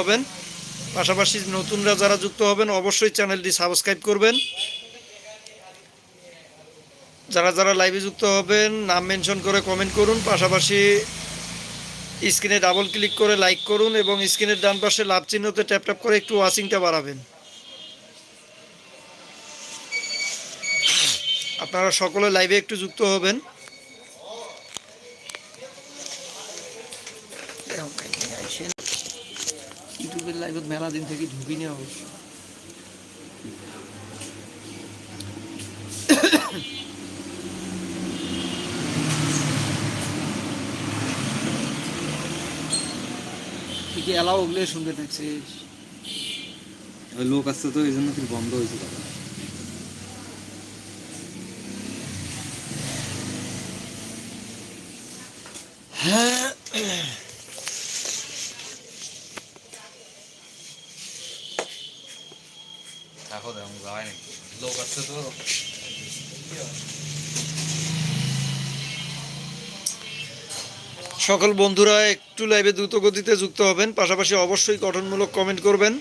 হবেন। পাশাপাশি নতুনরা যারা যুক্ত হবেন, অবশ্যই চ্যানেলটি সাবস্ক্রাইব করবেন। যারা যারা লাইভে যুক্ত হবেন, নাম মেনশন করে কমেন্ট করুন। পাশাপাশি স্ক্রিনে ডাবল ক্লিক করে লাইক করুন এবং স্ক্রিনের ডান পাশে লাভ চিহ্নতে ট্যাপ ট্যাপ করে একটু ওয়াচিংটা বাড়াবেন। আপনারা সকলে লাইভে একটু যুক্ত হবেন। ইউটিউবের লাইভত মেলা দিন থেকে ঢুকিনি অবশ্য। তুই কি এলাও ওগুলো শুনতে থাকছে লোক আসছে তো, এই জন্য বন্ধ হয়েছে কথা এখন এরকম যাওয়াই নাকি লোক আসছে তো সকল বন্ধুরা একটু লাইভে দ্রুত গতিতে যুক্ত হবেন। পাশাপাশি অবশ্যই গঠনমূলক কমেন্ট করবেন।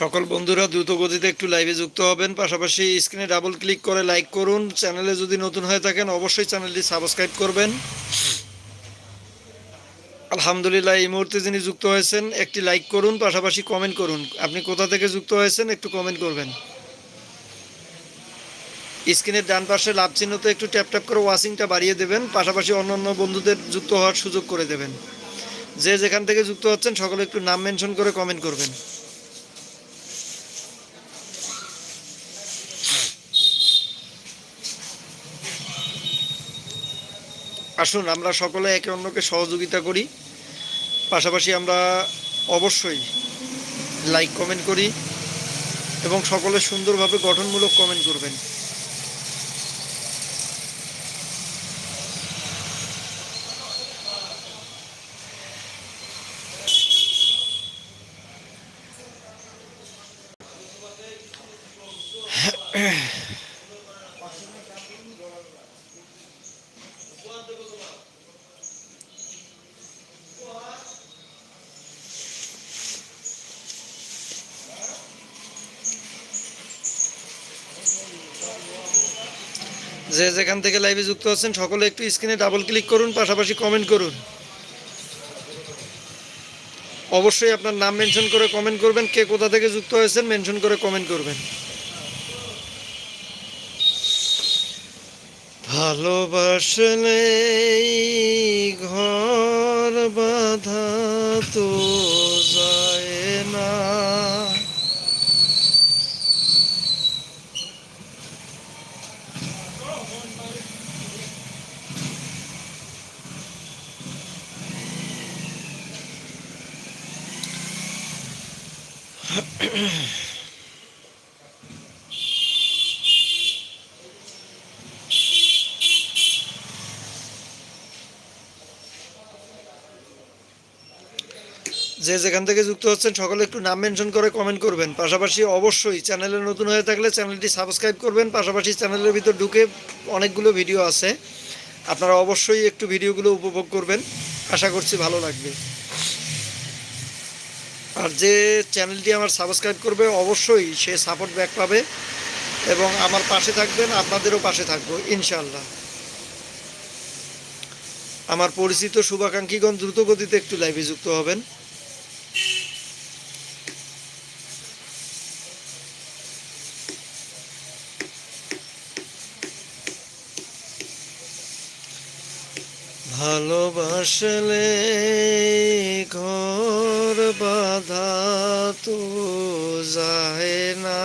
সকল বন্ধুরা দ্রুত গতিতে একটু লাইভে যুক্ত হবেন। পাশাপাশি স্ক্রিনে ডাবল ক্লিক করে লাইক করুন। চ্যানেলে যদি নতুন হয়ে থাকেন, অবশ্যই চ্যানেলটি সাবস্ক্রাইব করবেন। আলহামদুলিল্লাহ, এই মুহূর্তে যিনি যুক্ত হয়েছেন, একটি লাইক করুন, পাশাপাশি কমেন্ট করুন। আপনি কোথা থেকে যুক্ত হয়েছেন, একটু কমেন্ট করবেন। স্ক্রিনের ডান পাশে লাভ চিহ্নতে একটু ট্যাপ ট্যাপ করে ওয়াচিংটা বাড়িয়ে দেবেন। পাশাপাশি অন্যান্য বন্ধুদের যুক্ত হওয়ার সুযোগ করে দেবেন। যে যেখান থেকে যুক্ত হচ্ছেন, সকলে একটু নাম মেনশন করে কমেন্ট করবেন। আসুন, আমরা সকলে একে অন্যকে সহযোগিতা করি। পাশাপাশি আমরা অবশ্যই লাইক কমেন্ট করি এবং সকলে সুন্দরভাবে গঠনমূলক কমেন্ট করবেন। যে যেখান থেকে লাইভে যুক্ত আছেন, সকলে একটু স্ক্রিনে ডাবল ক্লিক করুন, পাশাপাশি কমেন্ট করুন। অবশ্যই আপনার নাম মেনশন করে কমেন্ট করবেন, কে কোথা থেকে যুক্ত হয়েছেন মেনশন করে কমেন্ট করবেন। ভালোবাসলে ঘর বাধা তো যায় না যে যেখান থেকে যুক্ত হচ্ছেন, সকলে একটু নাম মেনশন করে কমেন্ট করবেন। পাশাপাশি অবশ্যই চ্যানেলে নতুন হয়ে থাকলে চ্যানেলটি সাবস্ক্রাইব করবেন। পাশাপাশি চ্যানেলের ভিতর ঢুকে অনেকগুলো ভিডিও আছে। আপনারা অবশ্যই একটু ভিডিওগুলো উপভোগ করবেন। আশা করছি ভালো লাগবে। আর যে চ্যানেলটি আমার সাবস্ক্রাইব করবে, অবশ্যই সে সাপোর্ট ব্যাক পাবে এবং আমার পাশে থাকবেন, আপনাদেরও পাশে থাকব ইনশাল্লাহ আমার পরিচিত শুভাকাঙ্ক্ষীগণ দ্রুত গতিতে একটু লাইভে যুক্ত হবেন। ভালোবাসলে ঘর বাধা তো যায় না।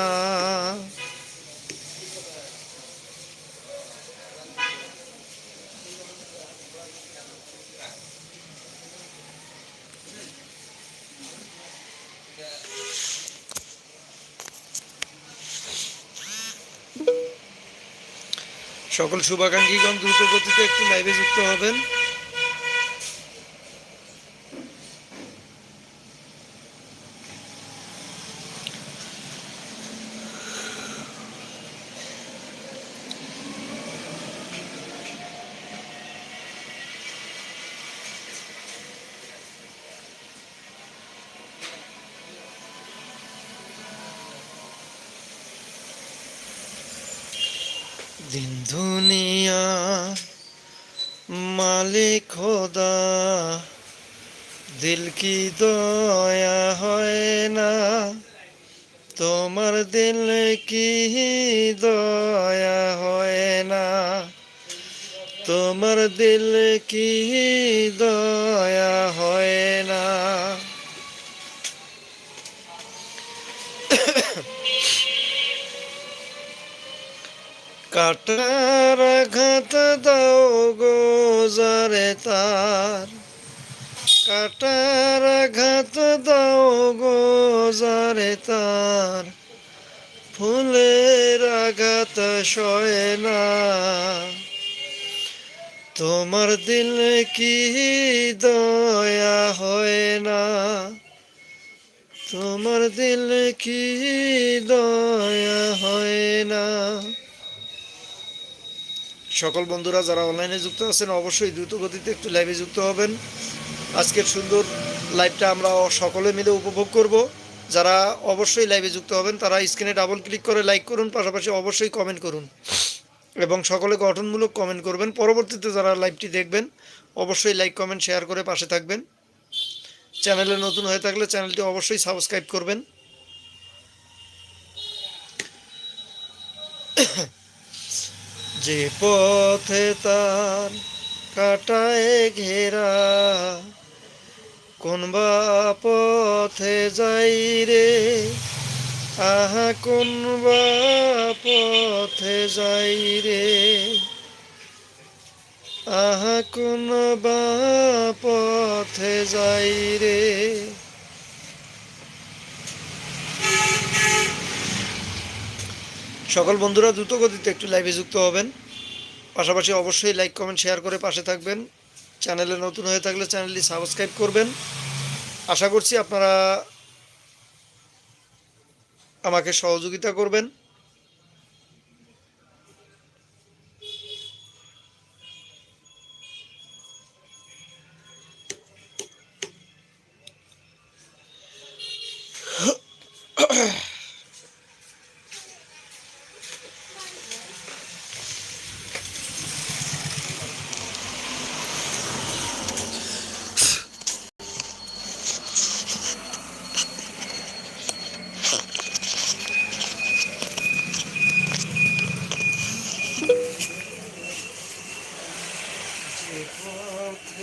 সকল শুভাকাঙ্ক্ষীগণ দ্রুত গতিতে একটু লাইভে যুক্ত হবেন। কাটার আঘাত দাও গো যারে তার। কাটার আঘাত দাও গো যারে তার। ফুলের আঘাত সয় না। তোমার দিল কি দয়া হয় না। তোমার দিল কি দয়া হয় না। সকল বন্ধুরা যারা অনলাইনে যুক্ত আছেন, অবশ্যই দ্রুত গতিতে একটু লাইভে যুক্ত হবেন। আজকের সুন্দর লাইভটা আমরা সকলে মিলে উপভোগ করব। যারা অবশ্যই লাইভে যুক্ত হবেন, তারা স্ক্রিনে ডাবল ক্লিক করে লাইক করুন, পাশাপাশি অবশ্যই কমেন্ট করুন। এবং সকলে গঠনমূলক কমেন্ট করবেন। পরবর্তীতে যারা লাইভটি দেখবেন, অবশ্যই লাইক কমেন্ট শেয়ার করে পাশে থাকবেন। চ্যানেলে নতুন হয়ে থাকলে চ্যানেলটি অবশ্যই সাবস্ক্রাইব করবেন। যে পথে তার কাটায় ঘেরা, কোন বা পথে যাই রে? আহা, কোন বা পথে যাই রে? আহা, কোন বা পথে যাই রে? সকল বন্ধুরা দ্রুত গতিতে একটু লাইভে যুক্ত হবেন। পাশাপাশি অবশ্যই লাইক কমেন্ট শেয়ার করে পাশে থাকবেন। চ্যানেলে নতুন হয়ে থাকলে চ্যানেলটি সাবস্ক্রাইব করবেন। আশা করছি আপনারা আমাকে সহযোগিতা করবেন।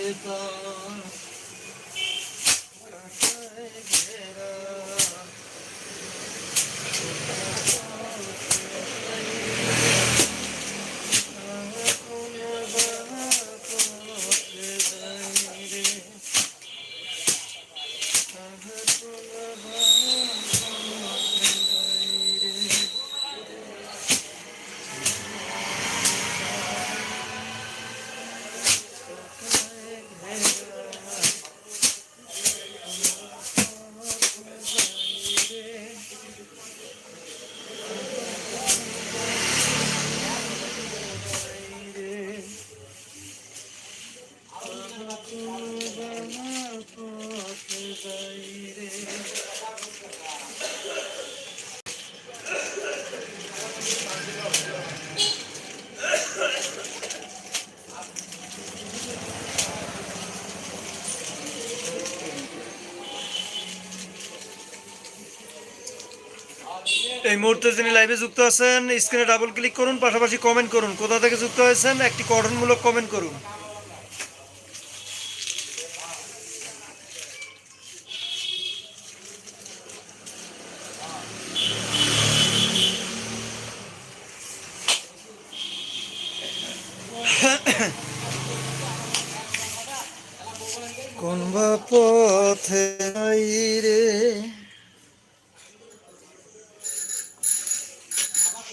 পথে এই মুহূর্তে যিনি লাইভে যুক্ত আছেন স্ক্রিনে ডাবল ক্লিক করুন, পাশাপাশি কমেন্ট করুন। কোথা থেকে যুক্ত হয়েছেন, একটি গঠনমূলক কমেন্ট করুন।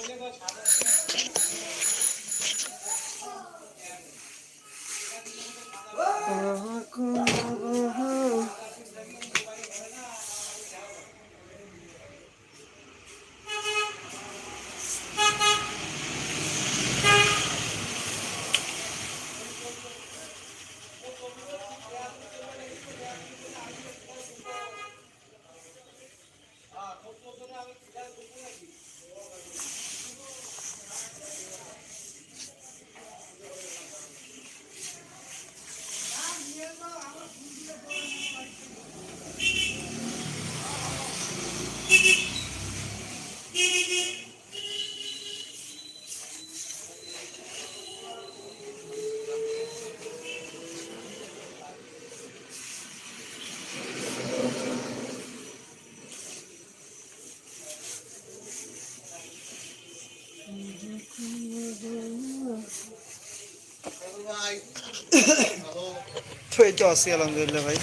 Oh, তো এই তো আছি আলহামদুলিল্লাহ ভাই।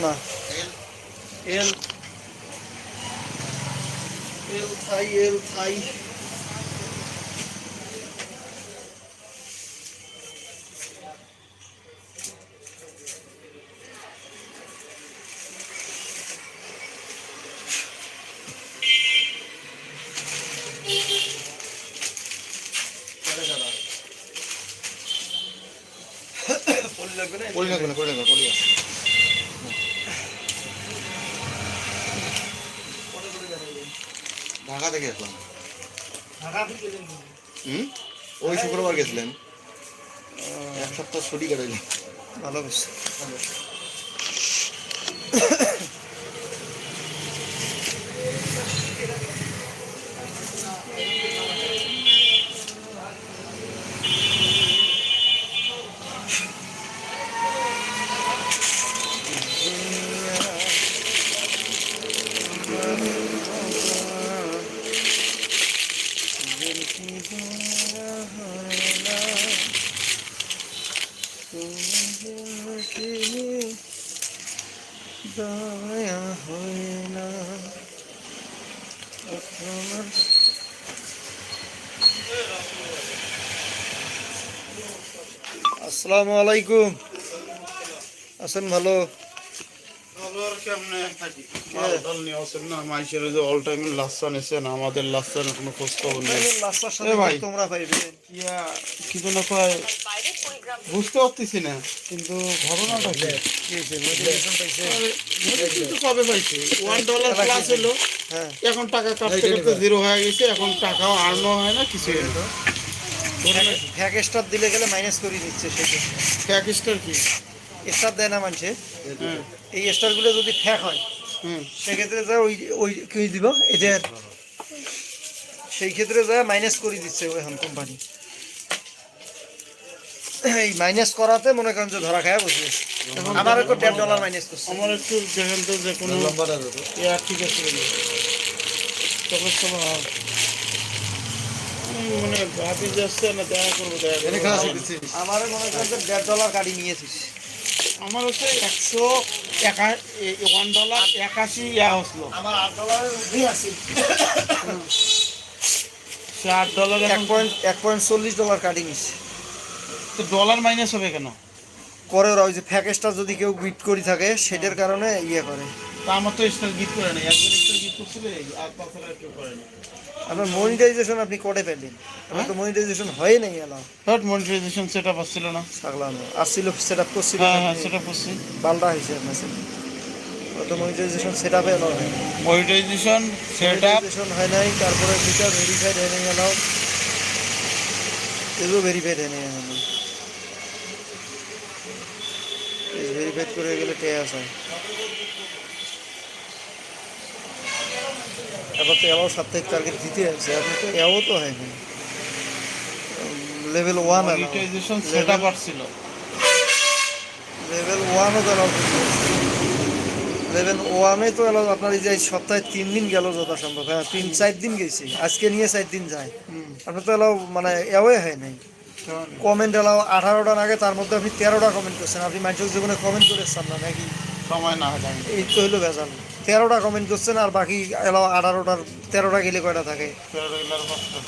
না এল। এল। আই এল থাই। লাগবে না লাগবে না লাগবে ঢাকা থেকে আসলাম। হুম? ওই শুক্রবার গেছিলেন। এক সপ্তাহ ছুটি কাটাইলেন। ভালো করছে। দয়া হয় না। আসসালামু আলাইকুম। আছেন ভালো? আবার কেমনে? থাকি মালটাল নিয়ে আসেন না? মাইসের যে অল টাইম লাচ্ছা আমাদের কোনো খোঁজ খবর নেই লাস্টার এ তোমরা পাইবে কিছু কয় বুঝতে পারতেছি না কিন্তু ঘটনাটা কি? কি হয়েছে নোটিফিকেশন পাইছে আরে, নোটিশ কিন্তু কবে পাইছে ওয়ান ডলার প্লাস হলো হ্যাঁ। এখন টাকা কাটতে কাটতে জিরো হয়ে গেছে এখন টাকাও আর্নও হয় না কিছু ফ্যাক স্টার দিলে গেলে মাইনাস করে দিচ্ছে সেটা ফ্যাক স্টার কি? স্টার দেয় না মানুষে। হ্যাঁ। এই স্টারগুলো যদি ফ্যাক হয় সেক্ষেত্রে যা ওই ওই কি দিব এদের। সেই ক্ষেত্রে যা মাইনাস করে দিচ্ছে ওই কোম্পানি এই মাইনাস করাতে মনে করেন যে ধরা খায় বসে আমার একটু দেড় ডলার মাইনাস করছে। আমার একটু দেখেন তো যে কোনো ঠিক আছে মানে ভাবি যাচ্ছে না দেখা করব দেখা আমার মনে করেন যে দেড় ডলার গাড়ি নিয়েছিস আমার হচ্ছে একশো একা ওয়ান ডলার একাশি ইয়া হসলো আমার আট ডলারের আছে। সে আট ডলার এক পয়েন্ট এক পয়েন্ট চল্লিশ ডলার কাটি তো ডলার মাইনাস হবে কেন? করে ওরা ওই যে প্যাকেজটা যদি কেউ বিট করে থাকে সেটার কারণে ইয়ে করে। তা আমার তো স্টার গিফট করে নাই একজন স্টার গিফট করছিল আর আর কেউ করে না আপনার মনিটাইজেশন আপনি করে আমার তো মনিটাইজেশন হয় নাই এলাম থার্ড মনিটাইজেশন সেট আপ আসছিল না। থাকলাম আসছিল সেট আপ করছিল হ্যাঁ হ্যাঁ সেটা করছি। পাল্টা হয়েছে আপনার অত মনিটাইজেশন সেট আপে এলাও হয় মনিটাইজেশন হয় নাই তারপরে দুটা ভেরিফাইড হয় নাই এলাও। এগুলো ভেরিফাইড হয় নাই ভেরিফাইড করে গেলে টে আসে এবার তো এলাও সাপ্তাহিক টার্গেট দিতে আছে আপনি তো এও তো হয়নি। Level one monetization set up আসছিল লেভেল ওয়ানও তো এলাও লেভেল ওয়ানে তো এলাও আপনার এই যে সপ্তাহে তিন দিন গেল যথাসম্ভব। হ্যাঁ তিন চার দিন গেছি। আজকে নিয়ে চার দিন যায়। আপনার তো এলাও মানে এওয়ে হয় নাই কমেন্ট এলাও আঠারোটা আগে তার মধ্যে আপনি তেরোটা কমেন্ট করছেন। আপনি মানুষের জীবনে কমেন্ট করেছেন না নাকি? সময় না হয় এই তো হইল ভেজাল। তেরোটা কমেন্ট করছেন আর বাকি এলাও আঠারোটার তেরোটা গেলে কয়টা থাকে?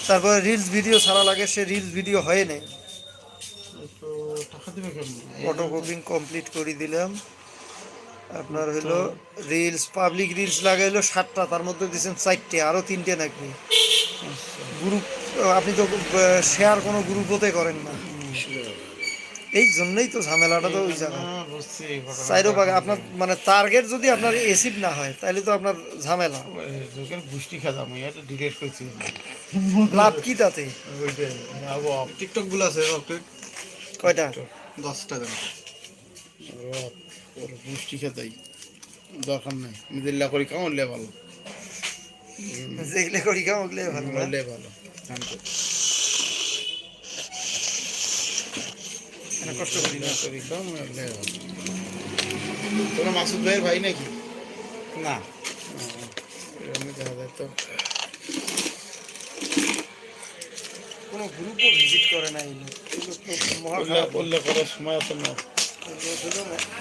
তারপরে রিলস ভিডিও ছাড়া লাগে সে রিলস ভিডিও হয় নাই। ফটো কপিং কমপ্লিট করে দিলাম। আপনার হলো রিলস পাবলিক রিলস লাগাইলো সাতটা তার মধ্যে দিয়েছেন চারটে আরও তিনটে নাকি? গ্রুপ আপনি তো শেয়ার কোনো গ্রুপতে করেন না। এই জন্যই তো ঝামেলাটা তো ওই জায়গা হ্যাঁ। চাইরো আপনার মানে টার্গেট যদি আপনার এসিড না হয় তাহলে তো আপনার ঝামেলা। খেতাম এটা ডিলেট করছি। লাভ কি তাতে? টিকটকগুলো আছে কয়টা? দশ টাকা রথ, ওর বুষ্টি খেতাই দরকার নাই। মিদিল্লা করি কামড়লে ভালো যেগুলো করি কেমন ওগুলো ভালো ভালো শান্ত মানে কষ্ট করি না। করি কামড়লে মাসুদ ভাইয়ের ভাই নাকি? না। দেখা যায় তো কোনো গ্রুপও ভিজিট করে না এই বললে। করার সময় আছে না।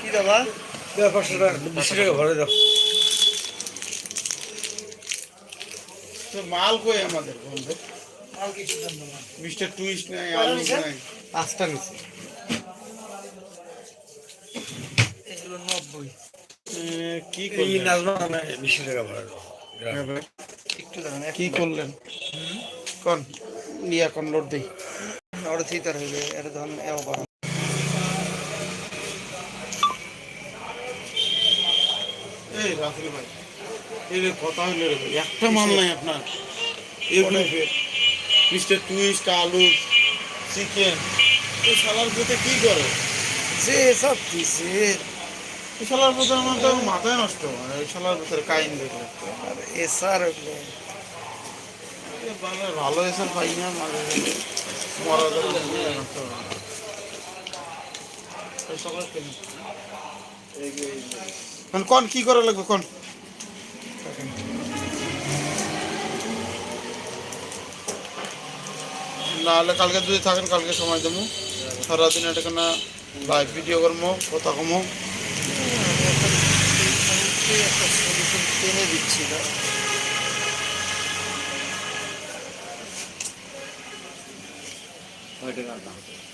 কি দাদা? পাঁচশো টাকা বিশ টাকা ঘরে দাও। মাল কই আমাদের বন্ধু? মিস্টার টুইস্ট নাই আলু নাই। পাঁচটা নিচ্ছে এগুলো নব্বই। কি করলেন? বিশ টাকা ভাড়া। হ্যাঁ ভাই। একটু দাঁড়ান কি করলেন? কোন? ইয়া কোন লোড দেই। ওটা থিতার হইবে এটা ধরুন এও পাবেন এই রাসেল ভাই এই যে কথা হইল একটা মাল নাই আপনার। এগুলো মিস্টার টুইস্ট আলু চিকেন এই শালার পেটে কি করে? যে সব দিছে এই শালার পেটে আমার তো মাথায় নষ্ট হয় এই শালার ভিতরে কাইন দেখে আর এসার ভালো এসে পাই না মাঝে মরা যাবে নষ্ট হয়। কোন কি করা লাগবে কোন? নাহলে কালকে যদি থাকেন কালকে সময় দেবো। সারাদিন এটা না লাইভ ভিডিও করব কথা কমো। টেনে দিচ্ছি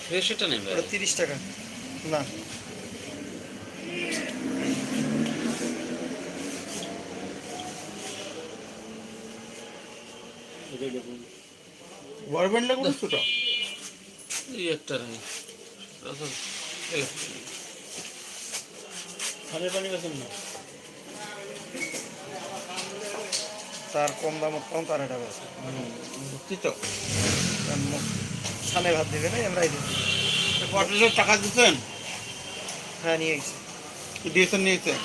ফ্রেশটা নেবে তিরিশ টাকা। না। ব্যান্ড লাগবে ছোট। এই একটা নেই। আচ্ছা, একটা। খানের পানি গেছেন না তার কম দামত কম তার এটা বেছে। বুঝছি তো। সামনে ভাত দিবে না আমরা দিই পটেটোর টাকা দিচ্ছেন? হ্যাঁ নিয়ে গেছি। দিয়েছেন নিয়েছেন?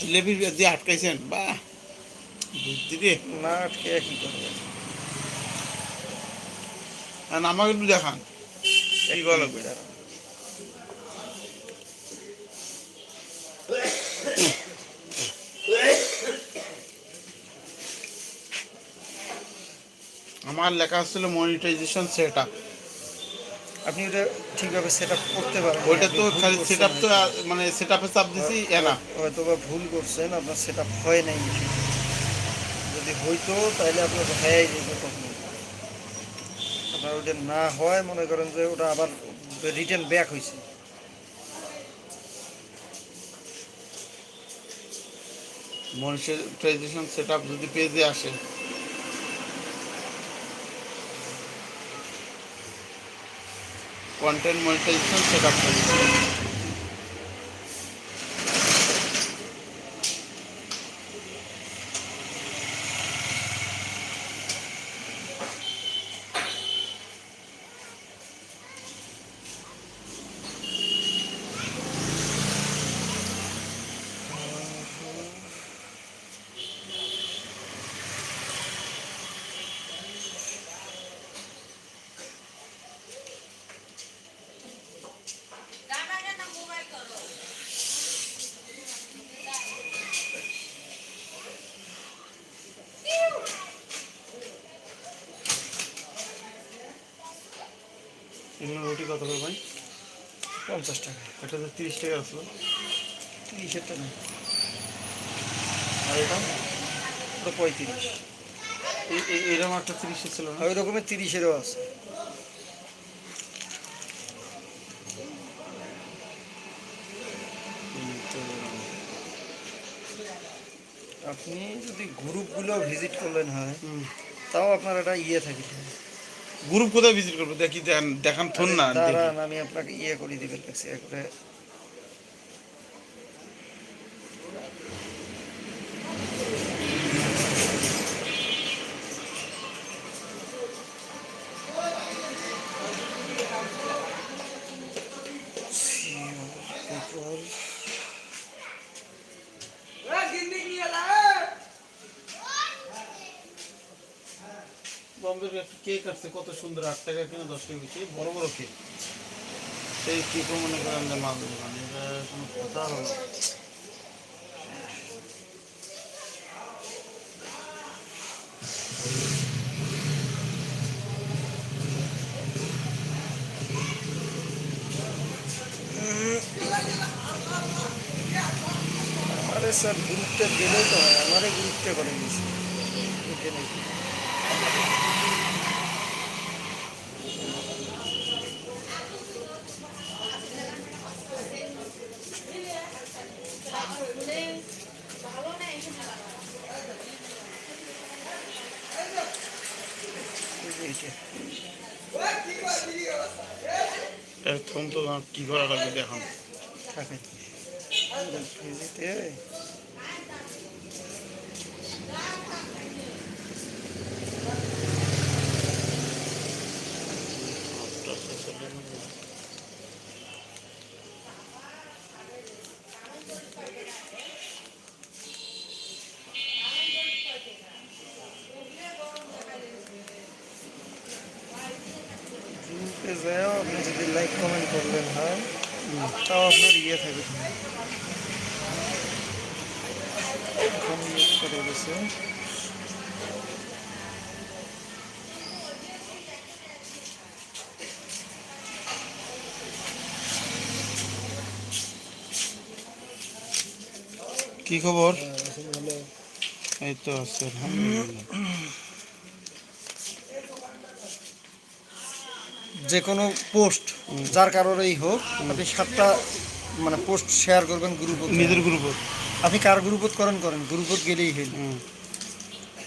জিলেবি দিয়ে আটকাইছেন বাহ! বুদ্ধি রে। না আটকে কি করবে? আর আমাকে একটু দেখান। বলো বেটা। আমার লেখা ছিল মনিটাইজেশন সেট আপ আপনি ওটা ঠিকভাবে সেট আপ করতে পারেন ওইটা তো খালি সেট আপ তো মানে সেট আপে চাপ দিছি এ না। হয়তো বা ভুল করছেন আপনার সেট আপ হয় নাই যদি হইতো তাহলে আপনার হয়ে যেত তখন আপনার ওটা না হয় মনে করেন যে ওটা আবার রিটার্ন ব্যাক হয়েছে মনিটাইজেশন সেট আপ যদি পেজে আসে কন্টেন্ট মনিটাইজেশন সেট আপ এগুলো রুটি কত করে ভাই? পঞ্চাশ টাকা। এটা তো তিরিশ টাকা আসলো তিরিশেরটা নেই। আর এটা? ওটা পঁয়ত্রিশ। এরকম একটা তিরিশের ছিল না? ওই রকমের তিরিশেরও আছে। আপনি যদি গ্রুপগুলো ভিজিট করলেন হয়। তাও আপনার একটা ইয়ে থাকে। গ্রুপ কোথায় ভিজিট করব? দেখি দেখান থন না আমি আপনাকে ইয়ে করে দিবেন কেক আসছে কত সুন্দর, আট টাকা কিনে দশ টাকা বেশি বড় বড় কেক। সেই কেকও মনে করেন যে মাল দোকান এটা কোনো কথা আরে স্যার গ্রুপটা দিলেই তো আমারে গ্রুপটা করে দিয়েছে এখানে এই যে এইটা। এর থম তো না কি করা লাগবে দেখান থাকে ফ্রিজেতে গ্রুপে যাও আপনি যদি লাইক কমেন্ট করলেন তাও আপনার ইয়ে গেছে কি খবর? এই তো আছে আলহামদুলিল্লাহ। যে কোনো পোস্ট যার কারোরই হোক আপনি সাতটা মানে পোস্ট শেয়ার করবেন গ্রুপত নিজের গ্রুপ আপনি কার গ্রুপত করেন করেন গ্রুপত গেলেই হইল।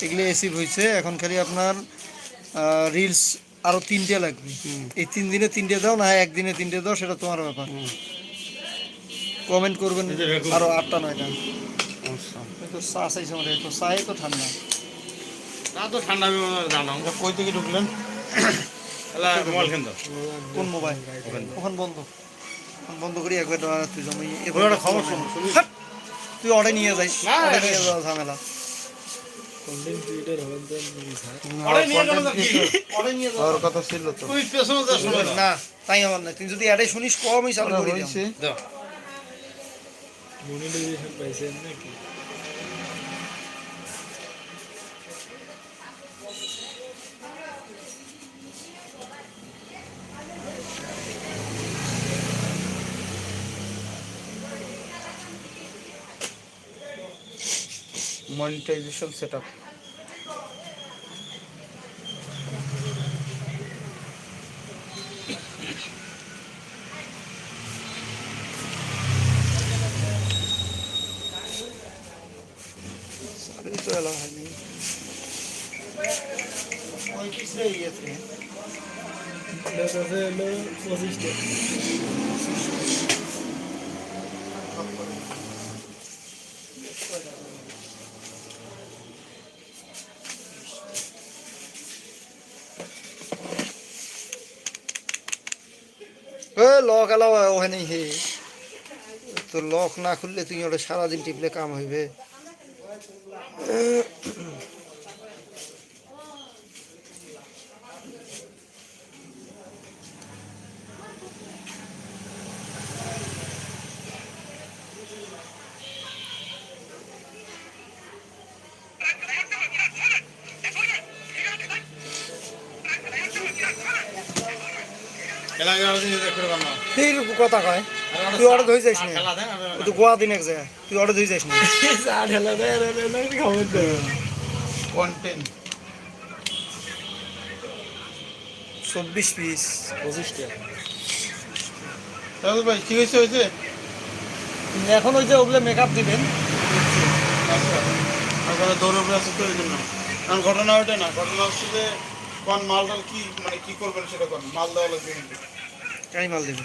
এগুলো এসিভ হয়েছে এখন খালি আপনার রিলস আরও তিনটে লাগবে। এই তিন দিনে তিনটে দাও না একদিনে তিনটে দাও সেটা তোমার ব্যাপার। কমেন্ট করবেন আরও আটটা নয়টা। আচ্ছা। তো চা চাইছে আমাদের তো চাই তো ঠান্ডা। তা তো ঠান্ডা আমি কই থেকে ঢুকলেন? মোবাইল কেন কোন মোবাইল? ওখান বন্ধ? বন্ধ করি একবার তুই জমি খবর শোনো শুনি তুই অর্ডার নিয়ে যাই না, অর্ডার ঝামেলা। অরে নিয়ে গেল কি অর্ডার নিয়ে যাওয়া ওর কথা ছিল তো। তুই পেছনে যা শুনে না। তাই আমার না। তুই যদি অ্যাডে শুনিস কমই চালু করে মনিটাইজেশন তো এলা হয়নি ওই তো লক না খুললে তুমি ওটা সারাদিন টিপলে কাম হইবে। কথা কয়। তুই অর্ডার হয়ে যাইস না? তুই গোয়া দিন এক জায়গায় তুই অর্ডার হয়ে যাইস না? চব্বিশ পিস পঁচিশটা তাহলে ভাই ঠিক আছে হয়েছে? এখন ওই যে ওগুলো মেকআপ দিবেন। আচ্ছা। আপনারা দৌড়ে উপরে আছে তো এই জন্য। কারণ ঘটনা ওটা না। ঘটনা হচ্ছে যে কোন মালটাল কি মানে কি করবেন সেটা কোন? মাল দেওয়া লাগবে মাল দিবে?